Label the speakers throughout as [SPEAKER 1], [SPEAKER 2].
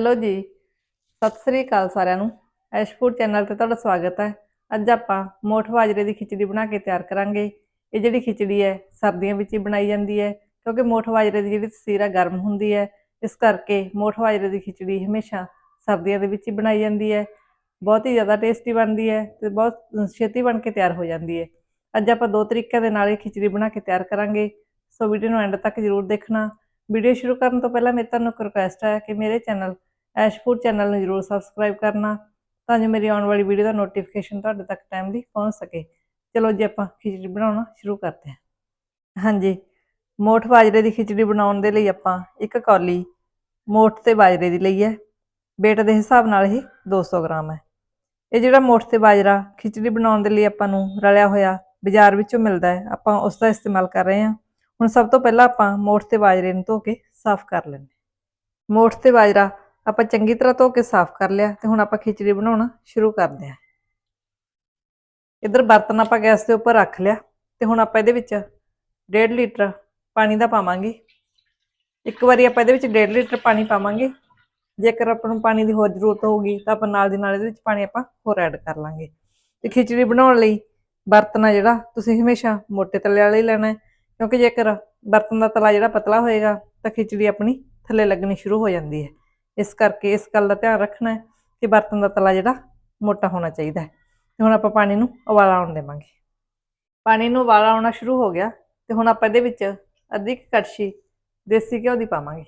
[SPEAKER 1] Hello ਜੀ। ਸਤਿ ਸ੍ਰੀ ਅਕਾਲ ਸਾਰਿਆਂ ਨੂੰ। ਐਸ਼ ਫੂਡ ਚੈਨਲ ਤੇ ਤੁਹਾਡਾ ਸਵਾਗਤ ਹੈ। ਅੱਜ ਆਪਾਂ ਮੋਠ ਬਾਜਰੇ ਦੀ ਖਿਚੜੀ ਬਣਾ ਕੇ ਤਿਆਰ ਕਰਾਂਗੇ। ਇਹ ਜਿਹੜੀ ਖਿਚੜੀ ਹੈ, ਸਰਦੀਆਂ ਵਿੱਚ ਹੀ ਬਣਾਈ ਜਾਂਦੀ ਹੈ, ਕਿਉਂਕਿ ਮੋਠ ਬਾਜਰੇ ਦੀ ਜਿਹੜੀ ਤਸੀਰ ਹੈ ਗਰਮ ਹੁੰਦੀ ਹੈ। ਇਸ ਕਰਕੇ ਮੋਠ ਬਾਜਰੇ ਦੀ ਖਿਚੜੀ ਹਮੇਸ਼ਾ ਸਰਦੀਆਂ ਦੇ ਵਿੱਚ ਹੀ ਬਣਾਈ ਜਾਂਦੀ ਹੈ। ਬਹੁਤ ਹੀ ਜ਼ਿਆਦਾ ਟੇਸਟੀ ਬਣਦੀ ਹੈ ਤੇ ਬਹੁਤ ਛੇਤੀ ਬਣ ਕੇ ਤਿਆਰ ਹੋ ਜਾਂਦੀ ਹੈ। ਅੱਜ ਆਪਾਂ ਦੋ ਤਰੀਕਿਆਂ ਦੇ ਨਾਲ ਇਹ ਖਿਚੜੀ ਬਣਾ ਕੇ ਤਿਆਰ ਕਰਾਂਗੇ। ਸੋ ਵੀਡੀਓ ਨੂੰ ਐਂਡ ਤੱਕ ਜ਼ਰੂਰ ਦੇਖਣਾ। ਵੀਡੀਓ ਸ਼ੁਰੂ ਕਰਨ ਤੋਂ ਪਹਿਲਾਂ ਮੇਰੇ ਤੁਹਾਨੂੰ ਇੱਕ ਰਿਕੁਐਸਟ ਹੈ ਕਿ ਮੇਰੇ ਚੈਨਲ ਐਸ਼ ਫੂਡ ਚੈਨਲ ਨੂੰ ਜ਼ਰੂਰ ਸਬਸਕ੍ਰਾਈਬ ਕਰਨਾ ਤਾਂ ਜੋ ਮੇਰੀ ਆਉਣ ਵਾਲੀ ਵੀਡੀਓ ਦਾ ਨੋਟੀਫਿਕੇਸ਼ਨ ਤੁਹਾਡੇ ਤੱਕ ਟਾਈਮਲੀ ਪਹੁੰਚ ਸਕੇ। ਚਲੋ ਜੀ, ਆਪਾਂ ਖਿਚੜੀ ਬਣਾਉਣਾ ਸ਼ੁਰੂ ਕਰਦੇ ਹਾਂ। ਹਾਂਜੀ, ਮੋਠ ਬਾਜਰੇ ਦੀ ਖਿਚੜੀ ਬਣਾਉਣ ਦੇ ਲਈ ਆਪਾਂ ਇੱਕ ਕੌਲੀ ਮੋਠ ਤੇ ਬਾਜਰੇ ਦੀ ਲਈ ਹੈ। weight ਦੇ ਹਿਸਾਬ ਨਾਲ ਇਹ 200 ਗ੍ਰਾਮ ਹੈ। ਇਹ ਜਿਹੜਾ ਮੋਠ ਤੇ ਬਾਜਰਾ ਖਿਚੜੀ ਬਣਾਉਣ ਦੇ ਲਈ ਆਪਾਂ ਨੂੰ ਰਲਿਆ ਹੋਇਆ ਬਾਜ਼ਾਰ ਵਿੱਚੋਂ ਮਿਲਦਾ ਹੈ, ਆਪਾਂ ਉਸ ਦਾ ਇਸਤੇਮਾਲ ਕਰ ਰਹੇ ਹਾਂ। ਹੁਣ ਸਭ ਤੋਂ ਪਹਿਲਾਂ ਆਪਾਂ ਮੋਠ ਤੇ ਬਾਜਰੇ ਨੂੰ ਧੋ ਕੇ ਸਾਫ਼ ਕਰ ਲੈਂਦੇ ਮੋਠ ਤੇ ਬਾਜਰਾ ਆਪਾਂ ਚੰਗੀ ਤਰ੍ਹਾਂ ਧੋ ਕੇ ਸਾਫ਼ ਕਰ ਲਿਆ ਤੇ ਹੁਣ ਆਪਾਂ ਖਿਚੜੀ ਬਣਾਉਣਾ ਸ਼ੁਰੂ ਕਰਦੇ ਹਾਂ। ਇਧਰ ਬਰਤਨ ਆਪਾਂ ਗੈਸ ਦੇ ਉੱਪਰ ਰੱਖ ਲਿਆ ਤੇ ਹੁਣ ਆਪਾਂ ਇਹਦੇ ਵਿੱਚ 1.5 ਲੀਟਰ ਪਾਣੀ ਦਾ ਪਾਵਾਂਗੇ। ਇੱਕ ਵਾਰੀ ਆਪਾਂ ਇਹਦੇ ਵਿੱਚ 1.5 ਲੀਟਰ ਪਾਣੀ ਪਾਵਾਂਗੇ। ਜੇਕਰ ਆਪਾਂ ਨੂੰ ਪਾਣੀ ਦੀ ਹੋਰ ਜ਼ਰੂਰਤ ਹੋਊਗੀ ਤਾਂ ਆਪਾਂ ਨਾਲ ਦੀ ਨਾਲ ਇਹਦੇ ਵਿੱਚ ਪਾਣੀ ਆਪਾਂ ਹੋਰ ਐਡ ਕਰ ਲਾਂਗੇ। ਤੇ ਖਿਚੜੀ ਬਣਾਉਣ ਲਈ ਬਰਤਨ ਆ ਜਿਹੜਾ ਤੁਸੀਂ ਹਮੇਸ਼ਾ ਮੋਟੇ ਤਲੇ ਵਾਲਾ ਹੀ ਲੈਣਾ ਕਿਉਂਕਿ ਜੇਕਰ ਬਰਤਨ ਦਾ ਤਲਾ ਜਿਹੜਾ ਪਤਲਾ ਹੋਏਗਾ ਤਾਂ ਖਿਚੜੀ ਆਪਣੀ ਥੱਲੇ ਲੱਗਣੀ ਸ਼ੁਰੂ ਹੋ ਜਾਂਦੀ ਹੈ। ਇਸ ਕਰਕੇ ਇਸ ਗੱਲ ਦਾ ਧਿਆਨ ਰੱਖਣਾ ਹੈ ਕਿ ਬਰਤਨ ਦਾ ਤਲਾ ਜਿਹੜਾ ਮੋਟਾ ਹੋਣਾ ਚਾਹੀਦਾ ਹੈ। ਤੇ ਹੁਣ ਆਪਾਂ ਪਾਣੀ ਨੂੰ ਉਬਾਲਾ ਆਉਣ ਦੇਵਾਂਗੇ। ਪਾਣੀ ਨੂੰ ਉਬਾਲਾ ਆਉਣਾ ਸ਼ੁਰੂ ਹੋ ਗਿਆ ਤੇ ਹੁਣ ਆਪਾਂ ਇਹਦੇ ਵਿੱਚ ਅੱਧੀ ਕੜਛੀ ਦੇਸੀ ਘਿਓ ਦੀ ਪਾਵਾਂਗੇ।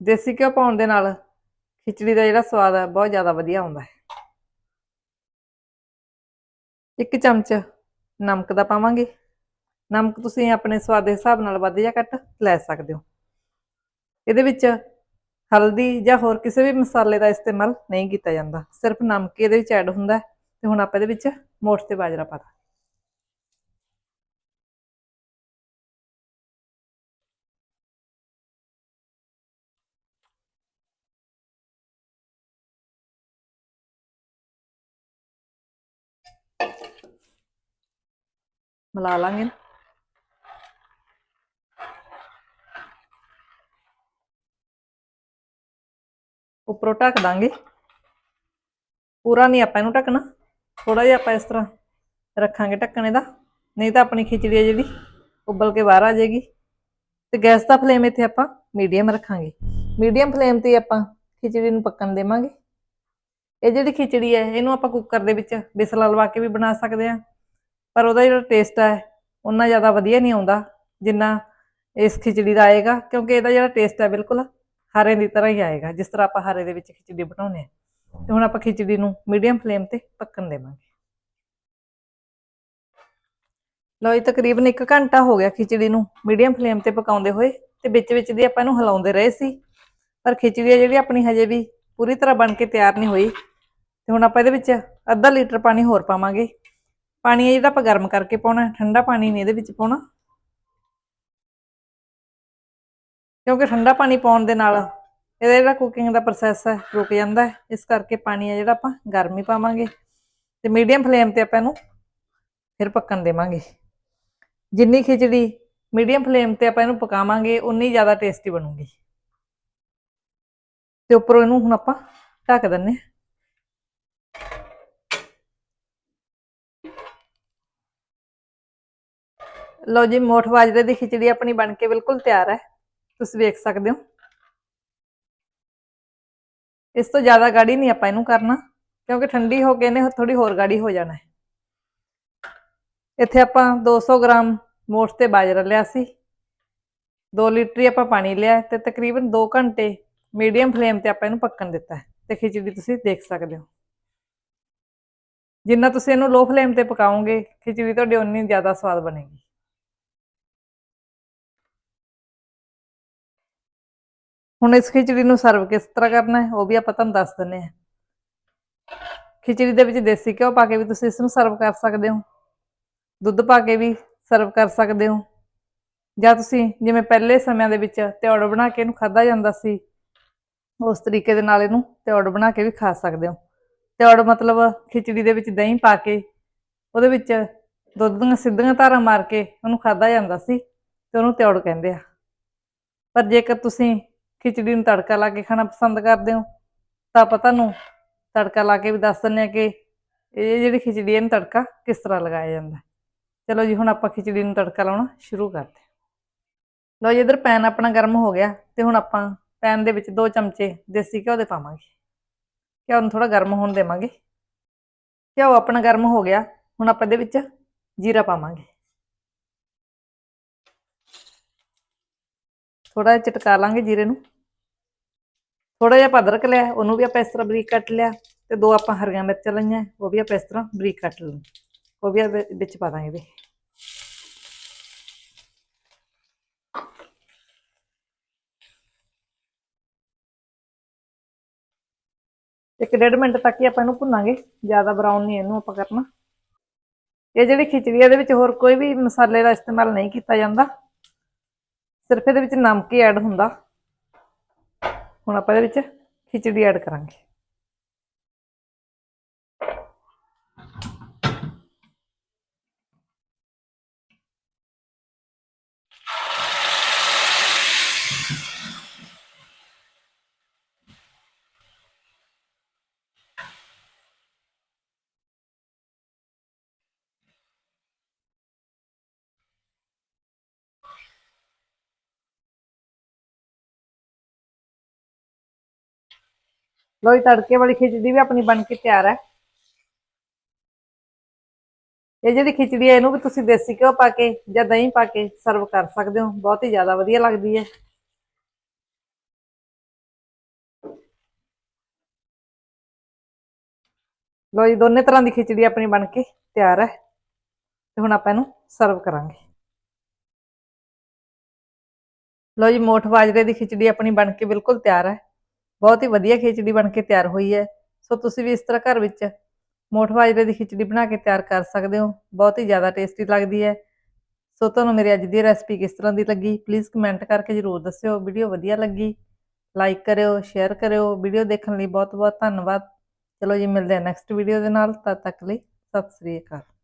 [SPEAKER 1] ਦੇਸੀ ਘਿਓ ਪਾਉਣ ਦੇ ਨਾਲ ਖਿਚੜੀ ਦਾ ਜਿਹੜਾ ਸਵਾਦ ਹੈ ਬਹੁਤ ਜ਼ਿਆਦਾ ਵਧੀਆ ਆਉਂਦਾ ਹੈ। ਇੱਕ ਚਮਚ ਨਮਕ ਦਾ ਪਾਵਾਂਗੇ। ਨਮਕ ਤੁਸੀਂ ਆਪਣੇ ਸਵਾਦ ਦੇ ਹਿਸਾਬ ਨਾਲ ਵੱਧ ਜਾਂ ਘੱਟ ਲੈ ਸਕਦੇ ਹੋ। ਇਹਦੇ ਵਿੱਚ ਹਲਦੀ ਜਾਂ ਹੋਰ ਕਿਸੇ ਵੀ ਮਸਾਲੇ ਦਾ ਇਸਤੇਮਾਲ ਨਹੀਂ ਕੀਤਾ ਜਾਂਦਾ। ਸਿਰਫ ਨਮਕ ਇਹਦੇ ਵਿੱਚ ਐਡ ਹੁੰਦਾ ਤੇ ਹੁਣ ਆਪਾਂ ਇਹਦੇ ਵਿੱਚ ਮੋਠ ਤੇ ਬਾਜਰਾ ਪਾ ਦਾਂਗੇ। ਮਿਲਾ ਲਾਂਗੇ ਉੱਪਰੋਂ ਢੱਕ ਦਾਂਗੇ। ਪੂਰਾ ਨਹੀਂ ਆਪਾਂ ਇਹਨੂੰ ਢੱਕਣਾ। ਥੋੜਾ ਜਿਹਾ ਆਪਾਂ ਇਸ ਤਰ੍ਹਾਂ ਰੱਖਾਂਗੇ ਢੱਕਣੇ ਦਾ। ਨਹੀਂ ਤਾਂ ਆਪਣੀ ਖਿਚੜੀ ਹੈ ਜਿਹੜੀ, ਉਬਲ ਕੇ ਬਾਹਰ ਆ ਜਾਏਗੀ। ਤੇ ਗੈਸ ਦਾ ਫਲੇਮ ਇੱਥੇ ਆਪਾਂ ਮੀਡੀਅਮ ਰੱਖਾਂਗੇ। ਮੀਡੀਅਮ ਫਲੇਮ ਤੇ ਆਪਾਂ ਖਿਚੜੀ ਨੂੰ ਪੱਕਣ ਦੇਵਾਂਗੇ। ਇਹ ਜਿਹੜੀ ਖਿਚੜੀ ਹੈ ਇਹਨੂੰ ਆਪਾਂ ਕੁੱਕਰ ਦੇ ਵਿੱਚ ਬਿਸਲਾ ਲਵਾ ਕੇ ਵੀ ਬਣਾ ਸਕਦੇ ਹਾਂ ਪਰ ਉਹਦਾ ਜਿਹੜਾ ਟੇਸਟ ਹੈ ਉਹਨਾਂ ਜ਼ਿਆਦਾ ਵਧੀਆ ਨਹੀਂ ਆਉਂਦਾ ਜਿੰਨਾ ਇਸ ਖਿਚੜੀ ਦਾ ਆਏਗਾ। ਕਿਉਂਕਿ ਇਹਦਾ ਜਿਹੜਾ ਟੇਸਟ ਹੈ ਬਿਲਕੁਲ ਹਰੇ ਦੀ ਤਰ੍ਹਾਂ ਹੀ ਆਏਗਾ, ਜਿਸ ਤਰ੍ਹਾਂ ਆਪਾਂ ਹਰੇ ਦੇ ਵਿੱਚ ਖਿਚੜੀ ਬਣਾਉਂਦੇ ਆ ਤੇ ਹੁਣ ਆਪਾਂ ਖਿਚੜੀ ਨੂੰ ਮੀਡੀਅਮ ਫਲੇਮ ਤੇ ਪੱਕਣ ਦੇਵਾਂਗੇ। ਲਓ ਇਹ ਤਕਰੀਬਨ 1 ਘੰਟਾ ਹੋ ਗਿਆ ਖਿਚੜੀ ਨੂੰ ਮੀਡੀਅਮ ਫਲੇਮ ਤੇ ਪਕਾਉਂਦੇ ਹੋਏ ਤੇ ਵਿੱਚ ਵਿੱਚ ਦੀ ਆਪਾਂ ਇਹਨੂੰ ਹਿਲਾਉਂਦੇ ਰਹੇ ਸੀ। ਪਰ ਖਿਚੜੀ ਆ ਜਿਹੜੀ ਆਪਣੀ ਹਜੇ ਵੀ ਪੂਰੀ ਤਰ੍ਹਾਂ ਬਣ ਕੇ ਤਿਆਰ ਨਹੀਂ ਹੋਈ। ਤੇ ਹੁਣ ਆਪਾਂ ਇਹਦੇ ਵਿੱਚ ਅੱਧਾ ਲੀਟਰ ਪਾਣੀ ਹੋਰ ਪਾਵਾਂਗੇ। ਪਾਣੀ ਹੈ ਜਿਹੜਾ ਆਪਾਂ ਗਰਮ ਕਰਕੇ ਪਾਉਣਾ, ਠੰਡਾ ਪਾਣੀ ਨਹੀਂ ਇਹਦੇ ਵਿੱਚ ਪਾਉਣਾ। ਕਿਉਂਕਿ ਠੰਡਾ ਪਾਣੀ ਪਾਉਣ ਦੇ ਨਾਲ ਇਹਦਾ ਜਿਹੜਾ ਕੁਕਿੰਗ ਦਾ ਪ੍ਰੋਸੈਸ ਹੈ, ਰੁਕ ਜਾਂਦਾ ਹੈ। ਇਸ ਕਰਕੇ ਪਾਣੀ ਹੈ ਜਿਹੜਾ ਆਪਾਂ ਗਰਮ ਹੀ ਪਾਵਾਂਗੇ ਤੇ ਮੀਡੀਅਮ ਫਲੇਮ ਤੇ ਆਪਾਂ ਇਹਨੂੰ ਫਿਰ ਪੱਕਣ ਦੇਵਾਂਗੇ। ਜਿੰਨੀ ਖਿਚੜੀ ਮੀਡੀਅਮ ਫਲੇਮ ਤੇ ਆਪਾਂ ਇਹਨੂੰ ਪਕਾਵਾਂਗੇ, ਉਨੀ ਜ਼ਿਆਦਾ ਟੇਸਟੀ ਬਣੂਗੀ। ਤੇ ਉੱਪਰੋਂ ਇਹਨੂੰ ਹੁਣ ਆਪਾਂ ਢੱਕ ਦਿੰਨੇ ਹਾਂ। ਲਓ ਜੀ, ਮੋਠ ਬਾਜਰੇ ਦੀ ਖਿਚੜੀ ਆਪਣੀ ਬਣ ਕੇ ਬਿਲਕੁਲ ਤਿਆਰ ਹੈ। ਤੁਸੀਂ ਵੇਖ ਸਕਦੇ ਹੋ। ਇਸ ਤੋਂ ਜ਼ਿਆਦਾ ਗਾੜੀ ਨਹੀਂ ਆਪਾਂ ਇਹਨੂੰ ਕਰਨਾ, ਕਿਉਂਕਿ ਠੰਡੀ ਹੋ ਕੇ ਇਹਨੇ ਥੋੜੀ ਹੋਰ ਗਾੜੀ ਹੋ ਜਾਣਾ ਹੈ। ਇੱਥੇ ਆਪਾਂ 200 ਗ੍ਰਾਮ ਮੋਠ ਤੇ ਬਾਜਰਾ ਲਿਆ ਸੀ। 2 ਲੀਟਰ ਹੀ ਆਪਾਂ ਪਾਣੀ ਲਿਆ ਤੇ ਤਕਰੀਬਨ 2 ਘੰਟੇ ਮੀਡੀਅਮ ਫਲੇਮ ਤੇ ਆਪਾਂ ਇਹਨੂੰ ਪੱਕਣ ਦਿੱਤਾ ਹੈ ਤੇ ਖਿਚੜੀ ਤੁਸੀਂ ਦੇਖ ਸਕਦੇ ਹੋ। ਜਿੰਨਾ ਤੁਸੀਂ ਇਹਨੂੰ ਲੋ ਫਲੇਮ ਤੇ ਪਕਾਓਗੇ, ਖਿਚੜੀ ਤੁਹਾਡੀ ਉਨੀ ਜ਼ਿਆਦਾ ਸਵਾਦ ਬਣੇਗੀ। ਹੁਣ ਇਸ ਖਿਚੜੀ ਨੂੰ ਸਰਵ ਕਿਸ ਤਰ੍ਹਾਂ ਕਰਨਾ ਹੈ, ਉਹ ਵੀ ਆਪਾਂ ਤੁਹਾਨੂੰ ਦੱਸ ਦਿੰਨੇ ਆ ਖਿਚੜੀ ਦੇ ਵਿੱਚ ਦੇਸੀ ਘਿਓ ਪਾ ਕੇ ਵੀ ਤੁਸੀਂ ਇਸ ਨੂੰ ਸਰਵ ਕਰ ਸਕਦੇ ਹੋ। ਦੁੱਧ ਪਾ ਕੇ ਵੀ ਸਰਵ ਕਰ ਸਕਦੇ ਹੋ। ਜਾਂ ਤੁਸੀਂ ਜਿਵੇਂ ਪਹਿਲੇ ਸਮਿਆਂ ਦੇ ਵਿੱਚ ਤਿਉੜ ਬਣਾ ਕੇ ਇਹਨੂੰ ਖਾਧਾ ਜਾਂਦਾ ਸੀ, ਉਸ ਤਰੀਕੇ ਦੇ ਨਾਲ ਇਹਨੂੰ ਤਿਉੜ ਬਣਾ ਕੇ ਵੀ ਖਾ ਸਕਦੇ ਹੋ। ਤਿਉੜ ਮਤਲਬ ਖਿਚੜੀ ਦੇ ਵਿੱਚ ਦਹੀਂ ਪਾ ਕੇ, ਉਹਦੇ ਵਿੱਚ ਦੁੱਧ ਦੀਆਂ ਸਿੱਧੀਆਂ ਧਾਰਾਂ ਮਾਰ ਕੇ ਉਹਨੂੰ ਖਾਧਾ ਜਾਂਦਾ ਸੀ, ਤੇ ਉਹਨੂੰ ਤਿਉੜ ਕਹਿੰਦੇ ਆ। ਪਰ ਜੇਕਰ ਤੁਸੀਂ ਖਿਚੜੀ ਨੂੰ ਤੜਕਾ ਲਾ ਕੇ ਖਾਣਾ ਪਸੰਦ ਕਰਦੇ ਹੋ? ਤਾਂ ਆਪਾਂ ਤੁਹਾਨੂੰ ਤੜਕਾ ਲਾ ਕੇ ਵੀ ਦੱਸ ਦਿੰਦੇ ਹਾਂ ਕਿ ਇਹ ਜਿਹੜੀ ਖਿਚੜੀ ਹੈ ਇਹਨੂੰ ਤੜਕਾ ਕਿਸ ਤਰ੍ਹਾਂ ਲਗਾਇਆ ਜਾਂਦਾ ਚਲੋ ਜੀ, ਹੁਣ ਆਪਾਂ ਖਿਚੜੀ ਨੂੰ ਤੜਕਾ ਲਾਉਣਾ ਸ਼ੁਰੂ ਕਰਦੇ ਲਓ ਜੀ, ਇਧਰ ਪੈਨ ਆਪਣਾ ਗਰਮ ਹੋ ਗਿਆ ਤੇ ਹੁਣ ਆਪਾਂ ਪੈਨ ਦੇ ਵਿੱਚ 2 ਚਮਚੇ ਦੇਸੀ ਘਿਓ ਦੇ ਪਾਵਾਂਗੇ। ਘਿਓ ਨੂੰ ਥੋੜਾ ਗਰਮ ਹੋਣ ਦੇਵਾਂਗੇ। ਘਿਓ ਆਪਣਾ ਗਰਮ ਹੋ ਗਿਆ, ਹੁਣ ਆਪਾਂ ਇਹਦੇ ਵਿੱਚ ਜੀਰਾ ਪਾਵਾਂਗੇ। ਥੋੜਾ ਜਿਹਾ ਚਟਕਾ ਲਾਂਗੇ ਜੀਰੇ ਨੂੰ। ਥੋੜਾ ਜਿਹਾ ਪਦਰਕ ਲਿਆ, ਉਹਨੂੰ ਵੀ ਆਪਾਂ ਇਸ ਤਰ੍ਹਾਂ ਬਰੀਕ ਕੱਟ ਲਿਆ ਤੇ ਦੋ ਆਪਾਂ ਹਰੀਆਂ ਮਿਰਚਾਂ ਲਈਆਂ, ਉਹ ਵੀ ਆਪਾਂ ਇਸ ਤਰ੍ਹਾਂ ਬਰੀਕ ਕੱਟ ਲਈਆਂ। ਉਹ ਵੀ ਇਹਦੇ ਵਿੱਚ ਪਾ ਦਾਂਗੇ ਇਹਦੇ ਇੱਕ ਡੇਢ ਮਿੰਟ ਤੱਕ ਹੀ ਆਪਾਂ ਇਹਨੂੰ ਭੁੰਨਾਂਗੇ, ਜ਼ਿਆਦਾ ਬਰਾਊਨ ਨਹੀਂ ਇਹਨੂੰ ਆਪਾਂ ਕਰਨਾ। ਇਹ ਜਿਹੜੀ ਖਿਚੜੀ ਹੈ ਇਹਦੇ ਵਿੱਚ ਹੋਰ ਕੋਈ ਵੀ ਮਸਾਲੇ ਦਾ ਇਸਤੇਮਾਲ ਨਹੀਂ ਕੀਤਾ ਜਾਂਦਾ। ਸਿਰਫ ਇਹਦੇ ਵਿੱਚ ਨਮਕ ਹੀ ਐਡ ਹੁੰਦਾ। ਹੁਣ ਆਪਾਂ ਇਹਦੇ ਵਿੱਚ ਖਿਚੜੀ ਐਡ ਕਰਾਂਗੇ। ਲੋ ਜੀ, ਤੜਕੇ ਵਾਲੀ ਖਿਚੜੀ ਵੀ ਆਪਣੀ ਬਣ ਕੇ ਤਿਆਰ ਹੈ। ਇਹ ਜਿਹੜੀ ਖਿਚੜੀ ਹੈ, ਇਹਨੂੰ ਵੀ ਤੁਸੀਂ ਦੇਸੀ ਘਿਓ ਪਾ ਕੇ ਜਾਂ ਦਹੀਂ ਪਾ ਕੇ ਸਰਵ ਕਰ ਸਕਦੇ ਹੋ। ਬਹੁਤ ਹੀ ਜ਼ਿਆਦਾ ਵਧੀਆ ਲੱਗਦੀ ਹੈ। ਲੋ ਜੀ, ਦੋਨੇ ਤਰ੍ਹਾਂ ਦੀ ਖਿਚੜੀ ਆਪਣੀ ਬਣ ਕੇ ਤਿਆਰ ਹੈ। ਤੇ ਹੁਣ ਆਪਾਂ ਇਹਨੂੰ ਸਰਵ ਕਰਾਂਗੇ। ਲੋ ਜੀ, ਮੋਠ ਬਾਜਰੇ ਦੀ ਖਿਚੜੀ ਆਪਣੀ ਬਣ ਕੇ ਬਿਲਕੁਲ ਤਿਆਰ ਹੈ। ਬਹੁਤ ਹੀ ਵਧੀਆ ਖਿਚੜੀ ਬਣ ਕੇ ਤਿਆਰ ਹੋਈ ਹੈ। ਸੋ ਤੁਸੀਂ ਵੀ ਇਸ ਤਰ੍ਹਾਂ ਘਰ ਵਿੱਚ ਮੋਠ ਬਾਜਰੇ ਦੀ ਖਿਚੜੀ ਬਣਾ ਕੇ ਤਿਆਰ ਕਰ ਸਕਦੇ ਹੋ। ਬਹੁਤ ਹੀ ਜ਼ਿਆਦਾ ਟੇਸਟੀ ਲੱਗਦੀ ਹੈ। ਸੋ ਤੁਹਾਨੂੰ ਮੇਰੀ ਅੱਜ ਦੀ ਰੈਸਪੀ ਕਿਸ ਤਰ੍ਹਾਂ ਦੀ ਲੱਗੀ ਪਲੀਜ਼ ਕਮੈਂਟ ਕਰਕੇ ਜ਼ਰੂਰ ਦੱਸਿਓ। ਵੀਡੀਓ ਵਧੀਆ ਲੱਗੀ ਲਾਈਕ ਕਰਿਓ ਸ਼ੇਅਰ ਕਰਿਓ। ਵੀਡੀਓ ਦੇਖਣ ਲਈ ਬਹੁਤ ਬਹੁਤ ਧੰਨਵਾਦ। ਚਲੋ ਜੀ, ਮਿਲਦੇ ਹਾਂ ਨੈਕਸਟ ਵੀਡੀਓ ਦੇ ਨਾਲ। ਤਦ ਤੱਕ ਲਈ ਸਤਿ ਸ੍ਰੀ ਅਕਾਲ।